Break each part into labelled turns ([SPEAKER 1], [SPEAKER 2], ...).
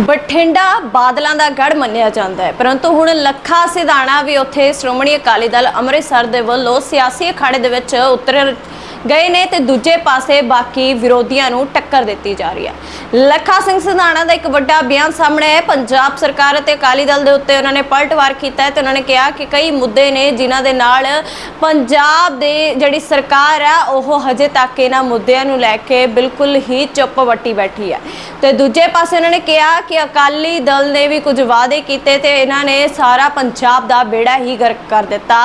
[SPEAKER 1] ਬਠਿੰਡਾ ਬਾਦਲਾਂ ਦਾ ਗੜ ਮੰਨਿਆ ਜਾਂਦਾ ਹੈ। ਪਰੰਤੂ ਹੁਣ ਲੱਖਾ ਸਿਧਾਣਾ ਵੀ ਉੱਥੇ ਸ਼੍ਰੋਮਣੀ ਅਕਾਲੀ ਦਲ ਅੰਮ੍ਰਿਤਸਰ ਦੇ ਵੱਲੋਂ ਸਿਆਸੀ ਅਖਾੜੇ ਦੇ ਵਿੱਚ ਉਤਰ ਗਏ ਨੇ ਤੇ ਦੂਜੇ ਪਾਸੇ ਬਾਕੀ ਵਿਰੋਧੀਆਂ ਨੂੰ ਟੱਕਰ ਦਿੱਤੀ ਜਾ ਰਹੀ ਹੈ ਲੱਖਾ ਸਿੰਘ ਸਿਧਾਣਾ ਦਾ ਇੱਕ ਵੱਡਾ ਬਿਆਨ ਸਾਹਮਣੇ ਹੈ ਪੰਜਾਬ ਸਰਕਾਰ ਅਤੇ ਅਕਾਲੀ ਦਲ ਦੇ ਉੱਤੇ ਉਹਨਾਂ ਨੇ ਪਲਟਵਾਰ ਕੀਤਾ ਹੈ ਤੇ ਉਹਨਾਂ ਨੇ ਕਿਹਾ ਕਿ ਕਈ ਮੁੱਦੇ ਨੇ ਜਿਨ੍ਹਾਂ ਦੇ ਨਾਲ ਪੰਜਾਬ ਦੇ ਜਿਹੜੀ ਸਰਕਾਰ ਹੈ ਉਹ ਹਜੇ ਤੱਕ ਇਹਨਾਂ ਮੁੱਦਿਆਂ ਨੂੰ ਲੈ ਕੇ ਬਿਲਕੁਲ ਹੀ ਚੁੱਪ ਵੱਟੀ ਬੈਠੀ ਹੈ ਤੇ ਦੂਜੇ ਪਾਸੇ ਉਹਨਾਂ ਨੇ ਕਿਹਾ ਕਿ ਅਕਾਲੀ ਦਲ ਨੇ ਵੀ ਕੁਝ ਵਾਅਦੇ ਕੀਤੇ ਤੇ ਇਹਨਾਂ ਨੇ ਸਾਰਾ ਪੰਜਾਬ ਦਾ ਬੇੜਾ ਹੀ ਗਰਕ ਕਰ ਦਿੱਤਾ।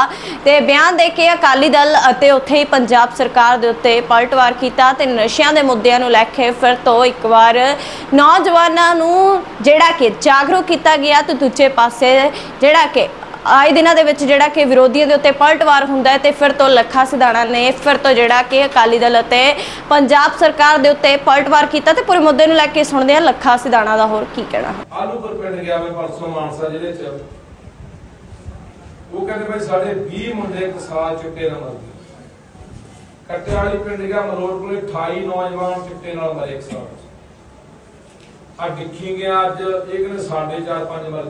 [SPEAKER 1] ਤੇ ਬਿਆਨ ਦੇ ਕੇ ਅਕਾਲੀ ਦਲ ਅਤੇ ਉੱਥੇ ਹੀ ਪੰਜਾਬ ਸਰਕਾਰ ਦੇ ਉੱਤੇ ਪਲਟਵਾਰ ਕੀਤਾ ਤੇ ਨਸ਼ਿਆਂ ਦੇ ਮੁੱਦਿਆਂ ਨੂੰ ਲੈ ਕੇ ਫਿਰ ਤੋਂ ਇੱਕ ਵਾਰ ਨੌਜਵਾਨਾਂ ਨੂੰ ਜਿਹੜਾ ਕਿ ਜਾਗਰੂਕ ਕੀਤਾ ਗਿਆ ਤੇ ਦੂਜੇ ਪਾਸੇ ਜਿਹੜਾ ਕਿ ਆਏ ਦਿਨਾਂ ਦੇ ਵਿੱਚ ਜਿਹੜਾ ਕਿ ਵਿਰੋਧੀਆਂ ਦੇ ਉੱਤੇ ਪਲਟਵਾਰ ਹੁੰਦਾ ਹੈ ਤੇ ਫਿਰ ਤੋਂ ਲੱਖਾ ਸਿਧਾਣਾ ਨੇ ਫਿਰ ਤੋਂ ਜਿਹੜਾ ਕਿ ਅਕਾਲੀ ਦਲ ਅਤੇ ਪੰਜਾਬ ਸਰਕਾਰ ਦੇ ਉੱਤੇ ਪਲਟਵਾਰ ਕੀਤਾ ਤੇ ਪੂਰੇ ਮੁੱਦੇ ਨੂੰ ਲੈ ਕੇ ਸੁਣਦੇ ਹਾਂ ਲੱਖਾ ਸਿਧਾਣਾ ਦਾ ਹੋਰ ਕੀ ਕਹਿਣਾ ਹੈ।
[SPEAKER 2] ਆਲੂਪੁਰ ਪਿੰਡ ਗਿਆ ਮੈਂ ਪਰਸੋਂ ਮਾਨਸਾ ਜ਼ਿਲ੍ਹੇ ਚ। ਉਹ ਕਹਿੰਦੇ ਭਾਈ ਸਾਡੇ 20 ਮੁੰਡੇ ਇੱਕ ਸਾਲ ਚਿੱਟੇ ਮਰ ਗਏ ਕੱਟੇ ਵਾਲੀ ਪਿੰਡ ਗਿਆ ਮਰੋੜ ਕੋਲੇ 28 ਨੌਜਵਾਨ ਚਿੱਟੇ ਨਾਲ ਮਰੇ ਇੱਕ ਸਾਲ ਆ ਡਿੱਖੀ ਗਿਆ ਅੱਜ, ਇਹ ਕਹਿੰਦੇ ਸਾਡੇ 4-5 ਮਰ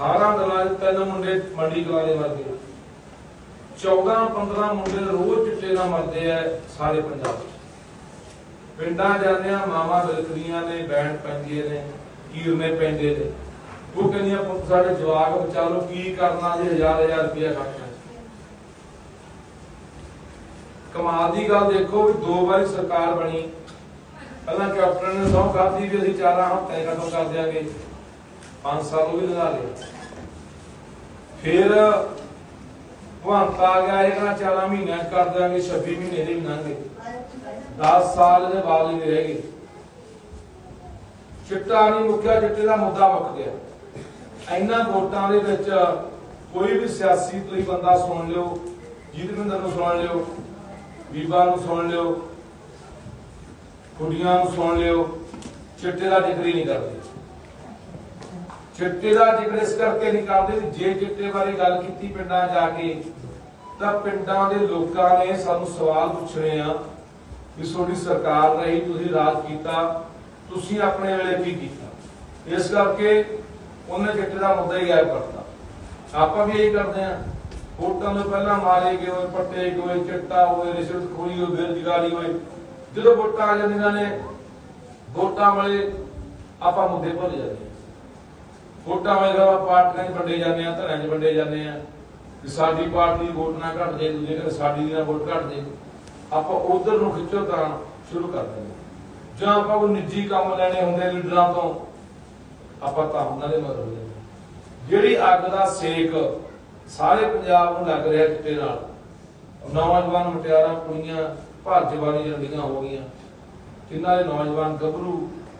[SPEAKER 2] 18 ਦਿਨਾਂ ਤਿੰਨ ਮੁੰਡੇ ਮੰਡੀ ਕਲਾ ਦੇ 14-15 ਮੁੰਡੇ ਰੋਜ਼ ਚਿੱਟੇ ਨਾਲ ਮਰਦੇ ਆ ਸਾਰੇ ਪੰਜਾਬ ਪਿੰਡਾਂ ਜਾਂਦੇ ਆ ਮਾਮਾ ਬਿਲਕਦੀਆਂ ਨੇ ਬੈਂਡ ਪੈਂਦੀਆਂ ਨੇ, ਕੀਰਨੇ ਪੈਂਦੇ ਨੇ। ਉਹ ਕਹਿੰਦੀਆਂ, ਸਾਡੇ ਜਵਾਕ ਬਚਾ ਲਓ ਕੀ ਕਰਨਾ, ਜੇ ਹਜ਼ਾਰ ਹਜ਼ਾਰ ਰੁਪਇਆ ਖਰਚਾ ਕਮਾਲ ਦੀ ਗੱਲ ਦੇਖੋ ਵੀ ਦੋ ਵਾਰੀ ਸਰਕਾਰ ਬਣੀ। ਪਹਿਲਾਂ ਕੈਪਟਨ ਨੇ ਸੌ ਖਾਦੀ ਵੀ ਅਸੀਂ ਚਾਰਾਂ ਹਫ਼ਤੇ ਖਤਮ ਕਰ ਦਿਆਂਗੇ। 5 ਸਾਲ ਉਹ ਵੀ ਲਗਾ ਲਏ। ਫਿਰ ਭਵੰਤ ਆ ਗਿਆ, ਇਹ ਚਾਰਾਂ ਮਹੀਨਿਆਂ ਕਰ ਦਿਆਂਗੇ 26 ਮਹੀਨੇ ਦੇ ਲੰਘੇ 10 ਸਾਲ ਦੇ ਬਾਅਦ ਹੀ ਰਹਿ ਗਏ। ਚਿੱਟਾ ਨਹੀਂ ਮੁੱਕਿਆ, ਚਿੱਟੇ ਦਾ ਮੁੱਦਾ ਮੁੱਕ ਗਿਆ। ਇੰਨਾ ਵੋਟਾਂ ਦੇ ਵਿੱਚ ਕੋਈ ਵੀ ਸਿਆਸੀ ਤੁਸੀਂ ਬੰਦਾ ਸੁਣ ਲਿਓ ਜੀਤਵਿੰਦਰ ਨੂੰ ਸੁਣ ਲਿਓ। ਬੀਬਾ ਨੂੰ ਸੁਣ ਲਿਓ। ਕੁੜੀਆਂ ਨੂੰ ਸੁਣ ਲਿਓ। ਚਿੱਟੇ ਦਾ ਜ਼ਿਕਰ ਹੀ ਨਹੀਂ ਕਰਦੇ। ਚਿੱਟੇ ਦਾ ਜ਼ਿਕਰ ਇਸ ਕਰਕੇ ਨਹੀਂ ਕਰਦੇ ਵੀ ਜੇ ਚਿੱਟੇ ਬਾਰੇ ਗੱਲ ਕੀਤੀ ਪਿੰਡਾਂ ਜਾ ਕੇ, ਤਾਂ ਪਿੰਡਾਂ ਦੇ ਲੋਕਾਂ ਨੇ ਸਾਨੂੰ ਸਵਾਲ ਪੁੱਛਣੇ ਆ ਵੀ ਤੁਹਾਡੀ ਸਰਕਾਰ ਰਹੀ, ਤੁਸੀਂ ਰਾਜ ਕੀਤਾ, ਤੁਸੀਂ ਆਪਣੇ ਵੇਲੇ ਕੀ ਕੀਤਾ? ਇਸ ਕਰਕੇ ਉਹਨੇ ਚਿੱਟੇ ਦਾ ਮੁੱਦਾ ਹੀ ਗਾਇਬ ਕਰਤਾ ਆਪਾਂ ਵੀ ਇਹੀ ਕਰਦੇ ਆ। ਵੋਟਾਂ ਤੋਂ ਪਹਿਲਾਂ ਮਾਰੇ ਗਏ ਹੋਏ, ਪੱਟੇ ਗਏ ਚਿੱਟਾ ਹੋਏ, ਰਿਸ਼ਵਤ ਖੋਰੀ ਹੋਏ ਬੇਰੁਜ਼ਗਾਰੀ ਹੋਏ ਜਦੋਂ ਵੋਟਾਂ ਆ ਜਾਂਦੀਆਂ ਨੇ, ਵੋਟਾਂ ਵਾਲੇ ਆਪਾਂ ਮੁੱਦੇ ਭੁੱਲ ਜਾਂਦੇ ਵੋਟਾਂ ਵਾਲੇ ਦਾ ਪਾਰਟੀਆਂ 'ਚ ਵੰਡੇ ਜਾਂਦੇ ਆ ਧੜਿਆਂ 'ਚ ਵੰਡੇ ਜਾਂਦੇ ਆ ਕਿ ਸਾਡੀ ਪਾਰਟੀ ਦੀ ਵੋਟ ਨਾ ਘਟ ਜੇ ਦੂਜੇ ਕਹਿੰਦੇ ਸਾਡੀ ਦੀ ਨਾ ਵੋਟ ਘਟ ਜੇ ਆਪਾਂ ਉਧਰ ਨੂੰ ਖਿੱਚੋ ਤਾਂ ਸ਼ੁਰੂ ਕਰ ਦਿੰਦੇ ਜਾਂ ਆਪਾਂ ਕੋਈ ਨਿੱਜੀ ਕੰਮ ਲੈਣੇ ਹੁੰਦੇ ਲੀਡਰਾਂ ਤੋਂ, ਆਪਾਂ ਤਾਂ ਉਹਨਾਂ ਦੇ ਮਗਰ ਹੋ। ਜਾਂਦੇ ਜਿਹੜੀ ਅੱਗ ਦਾ ਸੇਕ ਸਾਰੇ ਪੰਜਾਬ ਨੂੰ ਲੱਗ ਰਿਹਾ ਚਿੱਟੇ ਨਾਲ। ਨੌਜਵਾਨ ਮੁਟਿਆਰਾਂ ਕੁੜੀਆਂ ਭੱਜ ਵਾਲੀ ਜੰਡੀਆਂ ਹੋ ਗਈਆਂ ਕਿੰਨਾ ਦੇ ਨੌਜਵਾਨ ਗੱਭਰੂ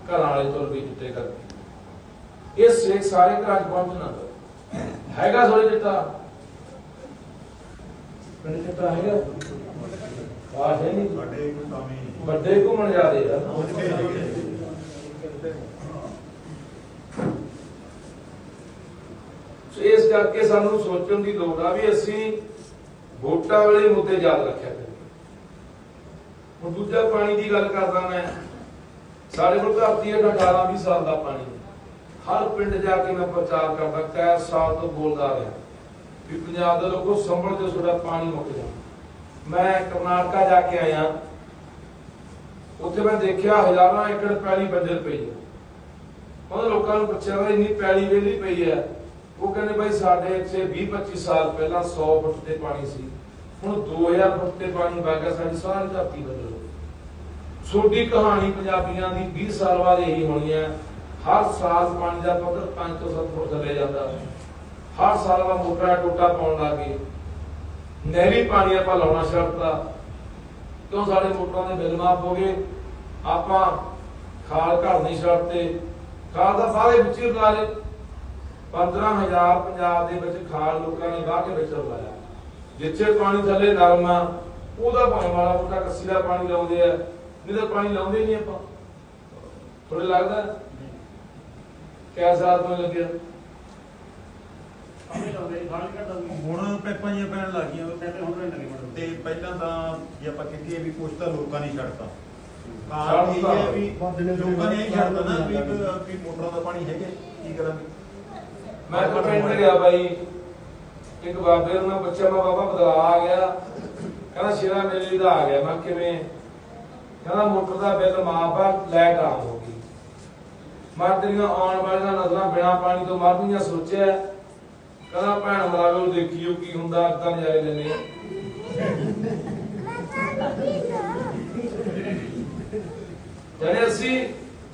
[SPEAKER 2] ਘਰਾਂ ਵਾਲੇ ਤੁਰ ਵੀ ਚਿੱਟੇ ਕਰਕੇ। ਇਹ ਸੇਕ ਸਾਰੇ ਘਰਾਂ 'ਚ ਪਹੁੰਚਣਾ ਹੈਗਾ ਥੋੜੇ ਚਿੱਟਾ ਪਿੰਡ ਚਿੱਟਾ ਹੈਗਾ। ਆ ਹੈ ਨਹੀਂ।
[SPEAKER 3] ਸਾਡੇ ਕੋਈ ਕੰਮ ਹੀ ਨਹੀਂ
[SPEAKER 2] ਵੱਡੇ ਘੁੰਮਣ ਜਾਂਦੇ ਆ ਸੋ ਇਸ ਕਰਕੇ ਸਾਨੂੰ ਸੋਚਣ ਦੀ ਲੋੜ ਆ ਵੀ ਅਸੀਂ ਵੋਟਾਂ ਵਾਲੇ ਮੁੱਦੇ ਯਾਦ ਰੱਖਿਆ ਕਰੀਏ। ਹੁਣ ਦੂਜਾ ਪਾਣੀ ਦੀ ਗੱਲ ਕਰਦਾ ਮੈਂ। ਸਾਡੇ ਕੋਲ ਧਰਤੀ ਹੈ 18 20 ਸਾਲ ਦਾ ਪਾਣੀ ਹਰ ਪਿੰਡ ਜਾ ਕੇ ਮੈਂ ਪ੍ਰਚਾਰ ਕਰਦਾ ਕਈ ਸਾਲ ਤੋਂ ਬੋਲਦਾ ਰਿਹਾ। ਵੀ ਪੰਜਾਬ ਦੇ ਲੋਕੋ ਸੰਭਲ ਕੇ ਤੁਹਾਡਾ ਪਾਣੀ ਮੁੱਕ ਜਾ ਮੈਂ ਕਰਨਾਟਕਾ ਜਾ ਕੇ ਆਇਆ। ਉੱਥੇ ਮੈਂ ਦੇਖਿਆ ਹਜ਼ਾਰਾਂ ਏਕੜ ਪੈਲੀ ਬੰਜਰ ਪਈ ਹੈ। ਉਹਨਾਂ ਲੋਕਾਂ ਨੂੰ ਪੁੱਛਿਆ ਵੀ ਇੰਨੀ ਪੈਲੀ ਵੇਲੀ ਪਈ ਹੈ। ਉਹ ਕਹਿੰਦੇ ਬਾਈ ਸਾਡੇ ਇੱਥੇ 20 25 ਸਾਲ ਪਹਿਲਾਂ 100 ਫੁੱਟ ਤੇ ਪਾਣੀ ਸੀ। ਹੁਣ 2000 ਫੁੱਟ ਤੇ ਪਾਣੀ ਵਗ ਸਾਡੀ ਸਾਰੀ ਧਰਤੀ ਬਦਲ ਗਈ। ਛੋਟੀ ਕਹਾਣੀ ਪੰਜਾਬੀਆਂ ਦੀ 20 ਸਾਲ ਬਾਅਦ ਇਹੀ ਹੋਣੀ ਹੈ। ਹਰ ਸਾਲ ਪਾਣੀ ਦਾ ਪੱਧਰ 5 ਤੋਂ 7 ਫੁੱਟ ਥੱਲੇ ਜਾਂਦਾ। ਹਰ ਸਾਲ ਦਾ ਮੋਟਾ ਟੋਟਾ ਪਾਉਣ ਲੱਗੇ ਨਹਿਰੀ ਪਾਣੀ ਆਪਾਂ ਲਾਉਣਾ ਛੱਡਤਾ ਕਿਉਂ ਸਾਡੇ ਮੋਟਰਾਂ ਦੇ ਬਿੱਲ ਮਾਫ ਹੋ ਗਏ? ਆਪਾਂ ਖਾਲ ਘਰ ਨਹੀਂ ਛੱਡਤੇ ਖਾਲ ਦਾ ਸਾਰੇ ਵਿੱਚ ਹੀ ਲਾ 15000 ਪੰਜਾਬ ਦੇ ਵਿੱਚ ਖਾਲ ਲੋਕਾਂ ਨੇ ਵਾਹ ਕੇ ਵਿੱਚ ਲਾਇਆ ਜਿੱਥੇ ਪਾਣੀ ਥੱਲੇ ਨਰਮ ਆ ਉਹਦਾ ਭਾਵੇਂ ਵਾਲਾ ਮੋਟਾ ਕੱਸੀ ਦਾ ਪਾਣੀ ਲਾਉਂਦੇ ਆ ਨਹੀਂ ਤਾਂ ਪਾਣੀ ਲਾਉਂਦੇ ਨਹੀਂ ਆਪਾਂ। ਥੋੜੇ ਲੱਗਦਾ? ਕਿਆ ਸਾਥ ਨੂੰ ਲੱਗਿਆ?
[SPEAKER 3] ਹੁਣ ਪੈਪਾਂ ਜੀਆਂ ਪੈਣ ਲੱਗ ਗਈਆਂ। ਤੇ ਪਹਿਲਾਂ ਤਾਂ ਜੇ ਆਪਾਂ ਕਹੀਏ ਵੀ ਕੁਛ ਤਾਂ ਲੋਕਾਂ ਨੇ ਛੱਡਤਾ। ਕਾਰਨ ਇਹ ਹੈ ਵੀ ਲੋਕਾਂ ਨੇ ਇਹ ਵੀ ਵੀ ਮੋਟਰਾਂ ਦਾ ਪਾਣੀ ਹੈਗਾ। ਕੀ ਕਰਾਂਗੇ?
[SPEAKER 2] ਮੈਂ ਤਾਂ ਪਿੰਡ ਗਿਆ ਬਾਈ। ਇੱਕ ਬਾਬੇ ਨੂੰ ਮੈਂ ਪੁੱਛਿਆ, ਮੈਂ ਬਾਬਾ ਬਦਲਾ ਆ ਗਿਆ? ਕਹਿੰਦਾ, ਸ਼ੇਰਾ ਮੇਲੇ ਦਾ ਆ ਗਿਆ। ਮੈਂ ਕਿਵੇਂ? ਕਹਿੰਦਾ ਮੋਟਰ ਦਾ ਬਿੱਲ ਮਾਫ ਆ ਲਾਈਟ ਆਨ ਹੋ ਗਈ ਮੈਂ ਤੇਰੀਆਂ ਆਉਣ ਵਾਲੀਆਂ ਨਜ਼ਰਾਂ ਬਿਨਾ ਪਾਣੀ ਤੋਂ ਮਰਦੀਆਂ ਸੋਚਿਆ? ਕਹਿੰਦਾ, ਭੈਣ ਮਰਾਵੇ, ਉਹ ਦੇਖੀਓ ਕੀ ਹੁੰਦਾ ਅੱਦਾਂ ਨਜ਼ਾਰੇ ਲੈਣੇ ਆ ਅਸੀਂ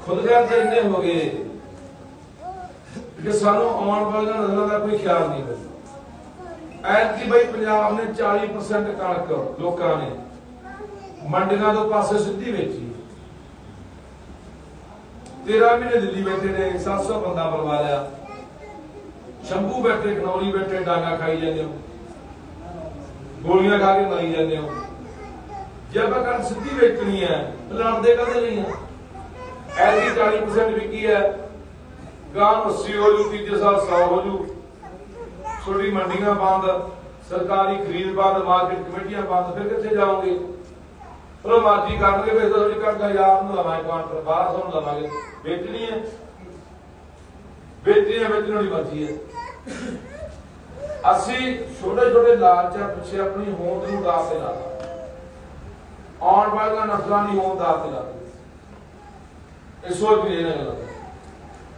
[SPEAKER 2] ਖੁਦ ਘਰ ਇੰਨੇ ਹੋ ਗਏ। ਕਿ ਸਾਨੂੰ ਆਉਣ ਵਾਲੀਆਂ ਨਜ਼ਰਾਂ ਦਾ ਕੋਈ ਖਿਆਲ ਨਹੀਂ ਹੈ। ਐਤਕੀ ਬਈ ਪੰਜਾਬ ਨੇ 40% ਕਣਕ ਲੋਕਾਂ ਨੇ ਮੰਡੀਆਂ ਤੋਂ ਪਾਸੇ ਸਿੱਧੀ ਵੇਚੀ। 13 ਮਹੀਨੇ ਦਿੱਲੀ ਬੈਠੇ ਨੇ 700 ਬੰਦਾ ਬਰਵਾ ਲਿਆ। ਸ਼ੰਭੂ ਬੈਠੇ, ਖਨੌਰੀ ਬੈਠੇ, ਡਾਂਗਾ ਖਾਈ ਜਾਂਦੇ ਹੋ। ਗੋਲੀਆਂ ਖਾ ਕੇ ਮਰੀ ਜਾਂਦੇ ਹੋ। ਜੇ ਆਪਾਂ ਕਣਕ ਸਿੱਧੀ ਵੇਚਣੀ ਹੈ ਲੜਦੇ ਕਦੇ ਨਹੀਂ ਆ ਐਤਕੀ 40% ਵਿਕੀ ਹੈ। ਗਾਂ 80 ਹੋ ਜੂ, ਤੀਜੇ ਸਾਲ 100 ਹੋ ਜੂ। ਛੋਟੀ ਮੰਡੀਆਂ ਬੰਦ, ਸਰਕਾਰੀ ਖਰੀਦ ਬੰਦ, ਮਾਰਕੀਟ ਕਮੇਟੀਆਂ ਬੰਦ, ਫਿਰ ਕਿੱਥੇ ਜਾਓਗੇ? ਉਹ ਮਰਜ਼ੀ ਕਰਨਗੇ, ਫਿਰ ਤਾਂ ਥੋੜੀ ਕਰਦਾ ਨੂੰ ਲਵਾਂਗੇ ਕੁਆਂਟਲ 1200 ਨੂੰ ਲਵਾਂਗੇ। ਵੇਚਣੀ ਹੈ। ਵੇਚਣੀ ਹੈ, ਵੇਚਣ ਵਾਲੀ ਮਰਜ਼ੀ ਹੈ। ਅਸੀਂ ਛੋਟੇ ਛੋਟੇ ਲਾਲਚਾਂ ਪਿੱਛੇ ਆਪਣੀ ਹੋਂਦ ਨੂੰ ਦਾਅ ਤੇ ਲਾ ਆਉਣ ਵਾਲੀਆਂ ਨਸਲਾਂ ਦੀ ਹੋਂਦ ਦਾਅ ਤੇ ਲਾ ਇਹ ਸੋਚ ਨਹੀਂ ਇਹਨਾਂ ਗੱਲਾਂ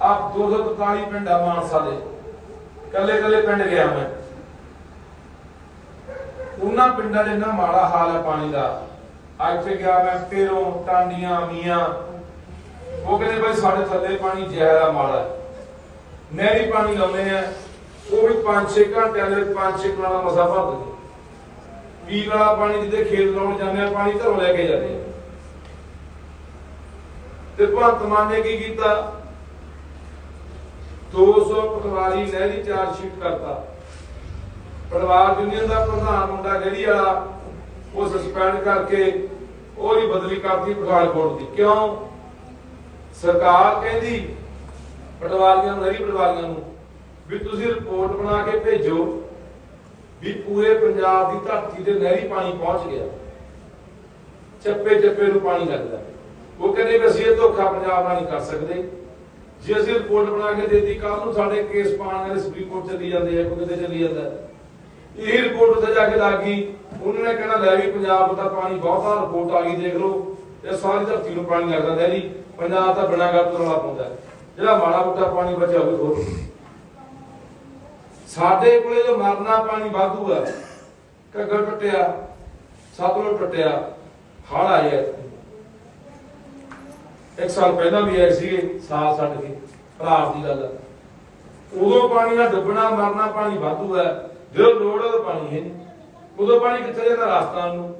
[SPEAKER 2] ਆਪ 243 ਪਿੰਡ ਆ ਮਾਨਸਾ ਦੇ। ਕੱਲੇ ਕੱਲੇ ਪਿੰਡ ਗਿਆ ਮੈਂ। ਉਹਨਾਂ ਪਿੰਡਾਂ 'ਚ ਇੰਨਾ ਮਾੜਾ ਹਾਲ ਹੈ ਪਾਣੀ ਦਾ। ਅੱਜ ਤੇ ਗਿਆ ਮੈਂ ਪੇਰੋਂ, ਟਾਂਡੀਆਂ, ਮੀਆਂ। ਉਹ ਕਹਿੰਦੇ ਭਾਈ ਸਾਡੇ ਥੱਲੇ ਪਾਣੀ ਜ਼ਹਿਰਾ ਮਾੜਾ। ਨਹਿਰੀ ਪਾਣੀ ਲਾਉਂਦੇ ਆ। ਉਹ ਵੀ 5-6 ਘੰਟਿਆਂ ਦੇ ਵਿੱਚ 5-6 ਕਨਾਲਾ ਮਸਾ ਭਰ ਦਿੰਦੇ। ਪੀਣ ਵਾਲਾ ਪਾਣੀ ਜਿਹਦੇ ਖੇਤ ਲਾਉਣ ਜਾਂਦੇ ਆ, ਪਾਣੀ ਘਰੋਂ ਲੈ ਕੇ ਜਾਂਦੇ ਤੇ ਭਗਤ ਮਾਨ ਨੇ ਕੀ ਕੀਤਾ? 200 ਪਟਵਾਰੀ ਨਹਿਰੀ ਚਾਰਜ ਸ਼ੀਟ ਕਰਤਾ। ਪਰਿਵਾਰ ਯੂਨੀਅਨ ਦਾ ਪ੍ਰਧਾਨ ਮੁੰਡਾ ਜਿਹੜੀ ਵਾਲਾ, ਉਹ ਸਸਪੈਂਡ ਕਰਕੇ ਉਹਦੀ ਬਦਲੀ ਕਰਤੀ ਪਠਾਨਕੋਟ ਦੀ। ਕਿਉਂ? ਸਰਕਾਰ ਕਹਿੰਦੀ ਪਟਵਾਰੀਆਂ ਨੂੰ, ਨਹਿਰੀ ਪਟਵਾਰੀਆਂ ਨੂੰ ਵੀ ਤੁਸੀਂ ਰਿਪੋਰਟ ਬਣਾ ਕੇ ਭੇਜੋ ਵੀ ਪੂਰੇ ਪੰਜਾਬ ਦੀ ਧਰਤੀ ਤੇ ਨਹਿਰੀ ਪਾਣੀ ਪਹੁੰਚ ਗਿਆ। ਚੱਪੇ ਚੱਪੇ ਨੂੰ ਪਾਣੀ ਲੱਗਦਾ। ਉਹ ਕਹਿੰਦੇ ਵੀ ਅਸੀਂ ਇਹ ਧੋਖਾ ਪੰਜਾਬ ਨਾਲ ਨਹੀਂ ਕਰ ਸਕਦੇ। ਜੇ ਅਸੀਂ ਰਿਪੋਰਟ ਬਣਾ ਕੇ ਦੇਤੀ ਕੱਲ ਨੂੰ ਸਾਡੇ ਕੇਸ ਪਾਣ ਵਾਲੇ ਸੁਪਰੀਮ ਕੋਰਟ ਚਲੀ ਜਾਂਦੇ ਆ ਕੋਈ ਕਿਤੇ ਚਲੀ ਜਾਂਦਾ। ਇਹ ਰਿਪੋਰਟ ਉੱਥੇ ਜਾ ਕੇ ਲੱਗ ਗਈ। ਉਹਨਾਂ ਨੇ ਕਹਿਣਾ, ਲੈ ਵੀ ਪੰਜਾਬ ਦਾ ਪਾਣੀ ਬਹੁਤਾ ਰਿਪੋਰਟ ਆ ਗਈ, ਦੇਖ ਲਓ। ਇਹ ਸਾਰੀ ਧਰਤੀ ਨੂੰ ਪਾਣੀ ਲੱਗਦਾ ਨਹਿਰੀ ਪੰਜਾਬ ਤਾਂ ਬਿਨਾਂ ਗੱਲ ਤੋਂ ਰੌਲਾ ਪਾਉਂਦਾ ਜਿਹੜਾ ਮਾੜਾ ਮੋਟਾ ਪਾਣੀ ਬਚਿਆ ਉਹ ਹੋਰ। ਸਾਡੇ ਕੋਲੇ ਜੋ ਮਰਨਾ ਪਾਣੀ ਵਾਧੂ ਹੈ ਘੱਗਰ ਟੁੱਟਿਆ, ਸਤਲੁਜ ਟੁੱਟਿਆ ਹੜ ਆਇਆ ਇੱਕ ਸਾਲ ਪਹਿਲਾਂ ਵੀ ਆਏ ਸੀਗੇ, ਸਾਲ ਛੱਡ ਕੇ ਭਰਾਰ ਦੀ ਗੱਲ ਉਦੋਂ ਪਾਣੀ ਨਾਲ ਡੁੱਬਣਾ ਮਰਨਾ ਪਾਣੀ ਵਾਧੂ ਹੈ, ਜਦੋਂ ਲੋੜ ਹੈ ਪਾਣੀ ਹੈ ਉਦੋਂ ਪਾਣੀ ਕਿੱਥੇ ਜਾਂਦਾ? ਰਾਜਸਥਾਨ ਨੂੰ।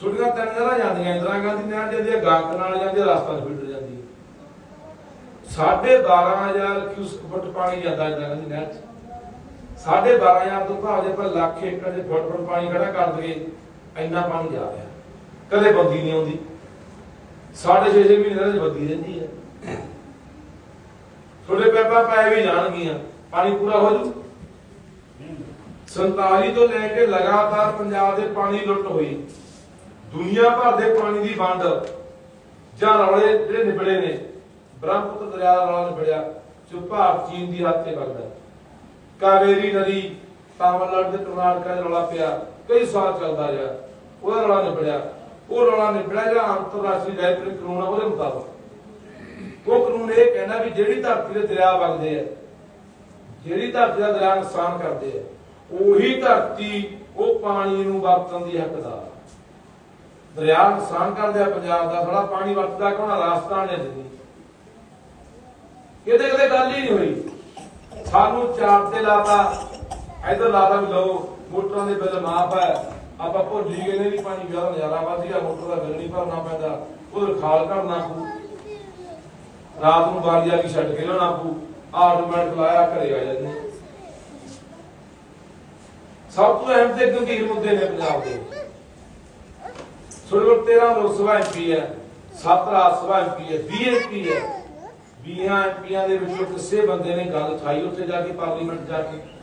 [SPEAKER 2] ਸੁਣੀਆਂ ਤਿੰਨ ਨਹਿਰਾਂ ਜਾਂਦੀਆਂ, ਇੰਦਰਾ ਗਾਂਧੀ ਨਹਿਰ ਜਾਂਦੀ ਹੈ ਗਾਂਕ ਨਾਲ ਜਾਂਦੀ ਹੈ ਰਾਜਸਥਾਨ ਫਿਲਟਰ ਜਾਂਦੀ ਹੈ। ਸਾਢੇ 12000 ਕਿਊਸਕ ਫੁੱਟ ਪਾਣੀ ਜਾਂਦਾ ਇੰਦਰਾ ਗਾਂਧੀ ਨਹਿਰ 12000 ਤੋਂ ਭਾਵੇਂ ਆਪਾਂ ਲੱਖ ਏਕੜ ਦੇ ਫੁੱਟ ਫੁੱਟ ਪਾਣੀ ਖੜਾ ਕਰ ਦਈਏ, ਇੰਨਾ ਪਾਣੀ ਜਾ ਰਿਹਾ। ਕਦੇ ਬੰਦੀ ਨਹੀਂ ਆਉਂਦੀ। ਸਾਢੇ ਛੇ ਛੇ ਮਹੀਨੇ ਦਾ ਬੰਦੀ ਰਹਿੰਦੀ ਹੈ। ਥੋੜੇ ਪੈਪਾ ਪੈ ਵੀ ਜਾਣਗੀਆਂ, ਪਾਣੀ ਪੂਰਾ ਹੋ ਜੂ 47 ਤੋਂ ਲੈ ਕੇ ਲਗਾਤਾਰ ਪੰਜਾਬ ਦੇ ਪਾਣੀ ਲੁੱਟ ਹੋਈ। ਦੁਨੀਆ ਭਰ ਦੇ ਪਾਣੀ ਦੀ ਵੰਡ। ਜਾਂ ਰੌਲੇ ਜਿਹੜੇ ਨਿਬੜੇ ਨੇ ਬ੍ਰਹਮਪੁੱਤਰ ਦਰਿਆ ਦਾ ਰੌਲਾ ਨਿਬੜਿਆ, ਜੋ ਭਾਰਤ, ਚੀਨ ਦੀ ਹੱਦ ਤੇ ਵਗਦਾ ਕਾਵੇਰੀ ਨਦੀ, ਤਾਮਿਲਨਾਡੂ ਤੇ ਕਰਨਾਟਕਾ 'ਚ ਰੌਲਾ ਪਿਆ, ਕਈ ਸਾਲ ਚੱਲਦਾ ਰਿਹਾ, ਉਹਦਾ ਰੌਲਾ ਨਿਬੜਿਆ। ਉਹ ਰੌਲਾ ਨਿਬੜਿਆ ਜਿਹੜਾ ਅੰਤਰਰਾਸ਼ਟਰੀ ਰੈਪਰਿੰਗ ਕਾਨੂੰਨ ਆ ਉਹਦੇ ਮੁਤਾਬਕ। ਉਹ ਕਾਨੂੰਨ ਇਹ ਕਹਿੰਦਾ ਵੀ ਜਿਹੜੀ ਧਰਤੀ ਦੇ ਦਰਿਆ ਵਗਦੇ ਆ, ਜਿਹੜੀ ਧਰਤੀ ਦਾ ਦਰਿਆ ਨੁਕਸਾਨ ਕਰਦੇ ਆ, ਉਹੀ ਧਰਤੀ ਉਹ ਪਾਣੀ ਨੂੰ ਵਰਤਣ ਦੀ ਹੱਕਦਾਰ ਦਰਿਆ ਨੁਕਸਾਨ ਕਰਦੇ ਆ, ਪੰਜਾਬ ਦਾ ਥੋੜਾ ਪਾਣੀ ਵਰਤਦਾ ਕੌਣ ਰਾਜਸਥਾਨ ਨੇ ਦਿੱਤੀ ਕਿਤੇ ਕਿਤੇ ਗੱਲ ਹੀ ਨਹੀਂ ਹੋਈ। ਸਾਨੂੰ ਚਾਰ ਤੇ ਲਾਤਾ, ਇਧਰ ਲਾਤਾ ਵੀ ਲਓ ਮੋਟਰਾਂ ਦੇ ਬਿੱਲ ਮਾਫ ਹੈ। ਆਪਾਂ ਭੁੱਲ ਹੀ ਗਏ ਨੇ ਵੀ ਪਾਣੀ ਵਿਆਹ ਨਜ਼ਾਰਾ ਵਧੀਆ ਮੋਟਰ ਦਾ ਬਿੱਲ ਨਹੀਂ ਭਰਨਾ ਪੈਂਦਾ। ਉਹ ਖਾਲ ਕਰਨਾ ਪੂ ਰਾਤ ਨੂੰ ਬਾਰੀ ਆ ਕੇ ਛੱਡ ਕੇ ਲਿਆਉਣਾ ਪੂ ਆਟੋਮੈਟਿਕ ਲਾਇਆ, ਘਰੇ ਆ ਜਾਂਦੇ। ਸਭ ਤੋਂ ਅਹਿਮ ਤੇ ਗੰਭੀਰ ਮੁੱਦੇ ਨੇ ਪੰਜਾਬ ਦੇ। ਤੁਹਾਡੇ 13 ਲੋਕ ਸਭਾ ਐਮਪੀ ਹੈ 7 ਰਾਜ ਸਭਾ ਐਮਪੀ ਹੈ 20 ਐਮਪੀ ਹੈ। 20 ਐਮਪੀਆਂ ਦੇ ਵਿੱਚੋਂ ਕਿਸੇ ਬੰਦੇ ਨੇ ਗੱਲ ਉਠਾਈ, ਉੱਥੇ ਜਾ ਕੇ ਪਾਰਲੀਮੈਂਟ ਜਾ ਕੇ।